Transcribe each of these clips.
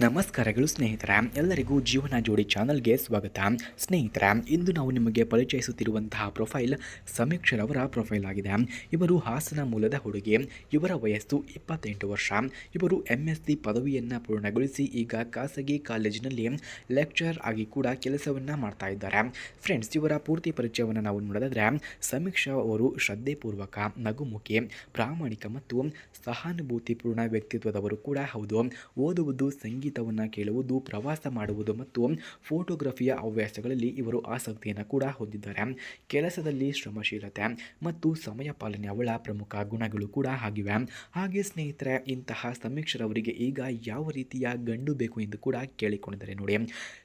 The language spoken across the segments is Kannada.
ನಮಸ್ಕಾರಗಳು ಸ್ನೇಹಿತರ, ಎಲ್ಲರಿಗೂ ಜೀವನ ಜೋಡಿ ಚಾನಲ್ಗೆ ಸ್ವಾಗತ. ಸ್ನೇಹಿತರ, ಇಂದು ನಾವು ನಿಮಗೆ ಪರಿಚಯಿಸುತ್ತಿರುವಂತಹ ಪ್ರೊಫೈಲ್ ಸಮೀಕ್ಷರವರ ಪ್ರೊಫೈಲ್ ಆಗಿದೆ. ಇವರು ಹಾಸನ ಮೂಲದ ಹುಡುಗಿ, ಇವರ ವಯಸ್ಸು ಇಪ್ಪತ್ತೆಂಟು ವರ್ಷ. ಇವರು ಎಂ ಎಸ್ ಪದವಿಯನ್ನು ಪೂರ್ಣಗೊಳಿಸಿ ಈಗ ಖಾಸಗಿ ಕಾಲೇಜಿನಲ್ಲಿ ಲೆಕ್ಚರ್ ಆಗಿ ಕೂಡ ಕೆಲಸವನ್ನು ಮಾಡ್ತಾ ಇದ್ದಾರೆ. ಫ್ರೆಂಡ್ಸ್ ಇವರ ಪೂರ್ತಿ ಪರಿಚಯವನ್ನು ನಾವು ನೋಡೋದಾದ್ರೆ, ಸಮೀಕ್ಷಾ ಅವರು ಶ್ರದ್ಧೆಪೂರ್ವಕ, ನಗುಮುಖಿ, ಪ್ರಾಮಾಣಿಕ ಮತ್ತು ಸಹಾನುಭೂತಿಪೂರ್ಣ ವ್ಯಕ್ತಿತ್ವದವರು ಕೂಡ ಹೌದು. ಓದುವುದು ಸಂಗೀತವನ್ನು ಕೇಳುವುದು, ಪ್ರವಾಸ ಮಾಡುವುದು ಮತ್ತು ಫೋಟೋಗ್ರಫಿಯ ಹವ್ಯಾಸಗಳಲ್ಲಿ ಇವರು ಆಸಕ್ತಿಯನ್ನು ಕೂಡ ಹೊಂದಿದ್ದಾರೆ. ಕೆಲಸದಲ್ಲಿ ಶ್ರಮಶೀಲತೆ ಮತ್ತು ಸಮಯ ಪಾಲನೆ ಅವಳ ಪ್ರಮುಖ ಗುಣಗಳು ಕೂಡ ಆಗಿವೆ. ಹಾಗೆ ಸ್ನೇಹಿತರೆ, ಇಂತಹ ಸಮೀಕ್ಷರವರಿಗೆ ಈಗ ಯಾವ ರೀತಿಯ ಗಂಡು ಬೇಕು ಎಂದು ಕೂಡ ಕೇಳಿಕೊಂಡಿದ್ದಾರೆ ನೋಡಿ.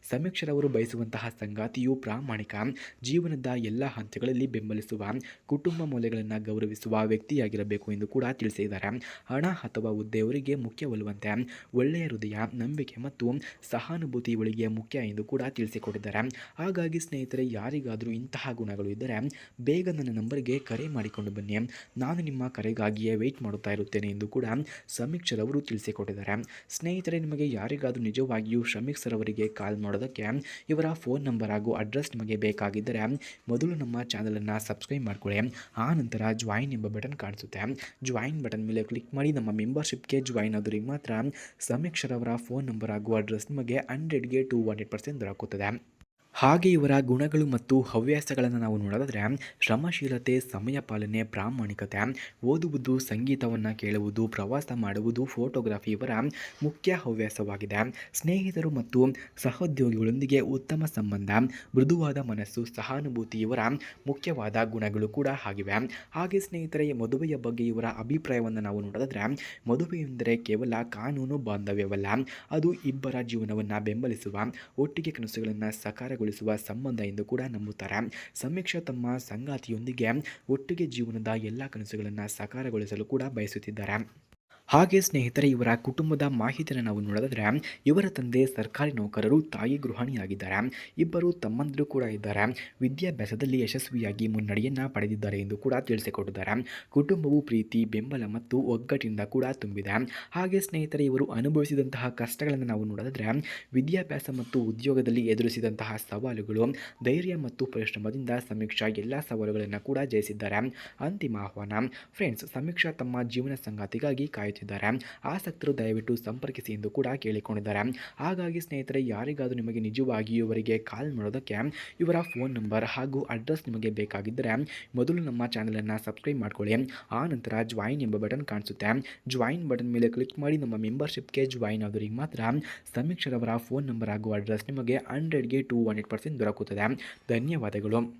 ಸಮೀಕ್ಷರವರು ಬಯಸುವಂತಹ ಸಂಗಾತಿಯು ಪ್ರಾಮಾಣಿಕ, ಜೀವನದ ಎಲ್ಲ ಹಂತಗಳಲ್ಲಿ ಬೆಂಬಲಿಸುವ, ಕುಟುಂಬ ಮೌಲ್ಯಗಳನ್ನು ಗೌರವಿಸುವ ವ್ಯಕ್ತಿಯಾಗಿರಬೇಕು ಎಂದು ಕೂಡ ತಿಳಿಸಿದ್ದಾರೆ. ಹಣ ಅಥವಾ ಹುದ್ದೆಯವರಿಗೆ ಮುಖ್ಯವಲ್ಲವಂತೆ ಒಳ್ಳೆಯ ಹೃದಯ ನಂಬಿಕೆ ಮತ್ತು ಸಹಾನುಭೂತಿ ಇವಳಿಗೆ ಮುಖ್ಯ ಎಂದು ಕೂಡ ತಿಳಿಸಿಕೊಟ್ಟಿದ್ದಾರೆ. ಹಾಗಾಗಿ ಸ್ನೇಹಿತರೆ, ಯಾರಿಗಾದರೂ ಇಂತಹ ಗುಣಗಳು ಇದ್ದರೆ ಬೇಗ ನನ್ನ ನಂಬರ್ಗೆ ಕರೆ ಮಾಡಿಕೊಂಡು ಬನ್ನಿ. ನಾನು ನಿಮ್ಮ ಕರೆಗಾಗಿಯೇ ವೆಯ್ಟ್ ಮಾಡುತ್ತಾ ಇರುತ್ತೇನೆ ಎಂದು ಕೂಡ ಸಮೀಕ್ಷರವರು ತಿಳಿಸಿಕೊಟ್ಟಿದ್ದಾರೆ. ಸ್ನೇಹಿತರೆ, ನಿಮಗೆ ಯಾರಿಗಾದರೂ ನಿಜವಾಗಿಯೂ ಶ್ರಮಿಕ್ ಸರ್ ಅವರಿಗೆ ಕಾಲ್ ಮಾಡೋದಕ್ಕೆ ಇವರ ಫೋನ್ ನಂಬರ್ ಹಾಗೂ ಅಡ್ರೆಸ್ ನಿಮಗೆ ಬೇಕಾಗಿದ್ದರೆ ಮೊದಲು ನಮ್ಮ ಚಾನಲನ್ನು ಸಬ್ಸ್ಕ್ರೈಬ್ ಮಾಡಿಕೊಳ್ಳಿ. ಆ ನಂತರ ಜಾಯಿನ್ ಎಂಬ ಬಟನ್ ಕಾಣಿಸುತ್ತೆ. ಜಾಯಿನ್ ಬಟನ್ ಮೇಲೆ ಕ್ಲಿಕ್ ಮಾಡಿ ನಮ್ಮ ಮೆಂಬರ್ಶಿಪ್ಗೆ ಜಾಯಿನ್ ಆದವರಿಗೆ ಮಾತ್ರ ಸಮೀಕ್ಷರವರ ಅವರ ಫೋನ್ ನಂಬರ್ ಹಾಗೂ ಅಡ್ರೆಸ್ ನಿಮಗೆ ಹಂಡ್ರೆಡ್ಗೆ ಟು ಹಂಡ್ರೆಡ್ ಪರ್ಸೆಂಟ್ ದೊರಕುತ್ತದೆ. ಹಾಗೆ ಇವರ ಗುಣಗಳು ಮತ್ತು ಹವ್ಯಾಸಗಳನ್ನು ನಾವು ನೋಡೋದಾದರೆ, ಶ್ರಮಶೀಲತೆ, ಸಮಯ ಪಾಲನೆ, ಪ್ರಾಮಾಣಿಕತೆ, ಓದುವುದು, ಸಂಗೀತವನ್ನು ಕೇಳುವುದು, ಪ್ರವಾಸ ಮಾಡುವುದು ಫೋಟೋಗ್ರಫಿ ಇವರ ಮುಖ್ಯ ಹವ್ಯಾಸವಾಗಿದೆ. ಸ್ನೇಹಿತರು ಮತ್ತು ಸಹೋದ್ಯೋಗಿಗಳೊಂದಿಗೆ ಉತ್ತಮ ಸಂಬಂಧ, ಮೃದುವಾದ ಮನಸ್ಸು, ಸಹಾನುಭೂತಿ ಇವರ ಮುಖ್ಯವಾದ ಗುಣಗಳು ಕೂಡ ಆಗಿವೆ. ಹಾಗೆ ಸ್ನೇಹಿತರೆ, ಮದುವೆಯ ಬಗ್ಗೆ ಇವರ ಅಭಿಪ್ರಾಯವನ್ನು ನಾವು ನೋಡೋದಾದರೆ ಮದುವೆ ಎಂದರೆ ಕೇವಲ ಕಾನೂನು ಬಾಂಧವ್ಯವಲ್ಲ, ಅದು ಇಬ್ಬರ ಜೀವನವನ್ನು ಬೆಂಬಲಿಸುವ ಒಟ್ಟಿಗೆ ಕನಸುಗಳನ್ನು ಸಕಾರಗೊಳಿಸುವ ಸಂಬಂಧ ಎಂದು ಕೂಡ ನಂಬುತ್ತಾರೆ. ಸಮೀಕ್ಷಾ ತಮ್ಮ ಸಂಗಾತಿಯೊಂದಿಗೆ ಒಟ್ಟಿಗೆ ಜೀವನದ ಎಲ್ಲ ಕನಸುಗಳನ್ನು ಸಾಕಾರಗೊಳಿಸಲು ಕೂಡ ಬಯಸುತ್ತಿದ್ದಾರೆ. ಹಾಗೆ ಸ್ನೇಹಿತರೆ, ಇವರ ಕುಟುಂಬದ ಮಾಹಿತಿಯನ್ನು ನಾವು ನೋಡೋದಾದರೆ ಇವರ ತಂದೆ ಸರ್ಕಾರಿ ನೌಕರರು, ತಾಯಿ ಗೃಹಿಣಿಯಾಗಿದ್ದಾರೆ. ಇಬ್ಬರು ತಮ್ಮಂದಿರು ಕೂಡ ಇದ್ದಾರೆ. ವಿದ್ಯಾಭ್ಯಾಸದಲ್ಲಿ ಯಶಸ್ವಿಯಾಗಿ ಮುನ್ನಡೆಯನ್ನು ಪಡೆದಿದ್ದಾರೆ ಎಂದು ಕೂಡ ತಿಳಿಸಿಕೊಟ್ಟಿದ್ದಾರೆ. ಕುಟುಂಬವು ಪ್ರೀತಿ, ಬೆಂಬಲ ಮತ್ತು ಒಗ್ಗಟ್ಟಿನಿಂದ ಕೂಡ ತುಂಬಿದೆ. ಹಾಗೆ ಸ್ನೇಹಿತರೆ, ಇವರು ಅನುಭವಿಸಿದಂತಹ ಕಷ್ಟಗಳನ್ನು ನಾವು ನೋಡೋದಾದರೆ ವಿದ್ಯಾಭ್ಯಾಸ ಮತ್ತು ಉದ್ಯೋಗದಲ್ಲಿ ಎದುರಿಸಿದಂತಹ ಸವಾಲುಗಳು, ಧೈರ್ಯ ಮತ್ತು ಪರಿಶ್ರಮದಿಂದ ಸಮೀಕ್ಷಾ ಎಲ್ಲ ಸವಾಲುಗಳನ್ನು ಕೂಡ ಜಯಿಸಿದ್ದಾರೆ. ಅಂತಿಮ ಆಹ್ವಾನ, ಫ್ರೆಂಡ್ಸ್, ಸಮೀಕ್ಷಾ ತಮ್ಮ ಜೀವನ ಸಂಗಾತಿಗಾಗಿ ಕಾಯುತ್ತಿದ್ದಾರೆ ಆಸಕ್ತರು ದಯವಿಟ್ಟು ಸಂಪರ್ಕಿಸಿ ಎಂದು ಕೂಡ ಕೇಳಿಕೊಂಡಿದ್ದಾರೆ. ಹಾಗಾಗಿ ಸ್ನೇಹಿತರೆ, ಯಾರಿಗಾದರೂ ನಿಮಗೆ ನಿಜವಾಗಿಯೂ ಇವರಿಗೆ ಕಾಲ್ ಮಾಡೋದಕ್ಕೆ ಇವರ ಫೋನ್ ನಂಬರ್ ಹಾಗೂ ಅಡ್ರೆಸ್ ನಿಮಗೆ ಬೇಕಾಗಿದ್ದರೆ ಮೊದಲು ನಮ್ಮ ಚಾನಲನ್ನು ಸಬ್ಸ್ಕ್ರೈಬ್ ಮಾಡ್ಕೊಳ್ಳಿ. ಆ ನಂತರ ಜಾಯಿನ್ ಎಂಬ ಬಟನ್ ಕಾಣಿಸುತ್ತೆ. ಜಾಯಿನ್ ಬಟನ್ ಮೇಲೆ ಕ್ಲಿಕ್ ಮಾಡಿ ನಮ್ಮ ಮೆಂಬರ್ಶಿಪ್ಗೆ ಜಾಯಿನ್ ಆದವರಿಗೆ ಮಾತ್ರ ಸಮೀಕ್ಷರವರ ಫೋನ್ ನಂಬರ್ ಹಾಗೂ ಅಡ್ರೆಸ್ ನಿಮಗೆ ಹಂಡ್ರೆಡ್ಗೆ ಟು ಹಂಡ್ರೆಡ್ ಪರ್ಸೆಂಟ್ ದೊರಕುತ್ತದೆ. ಧನ್ಯವಾದಗಳು.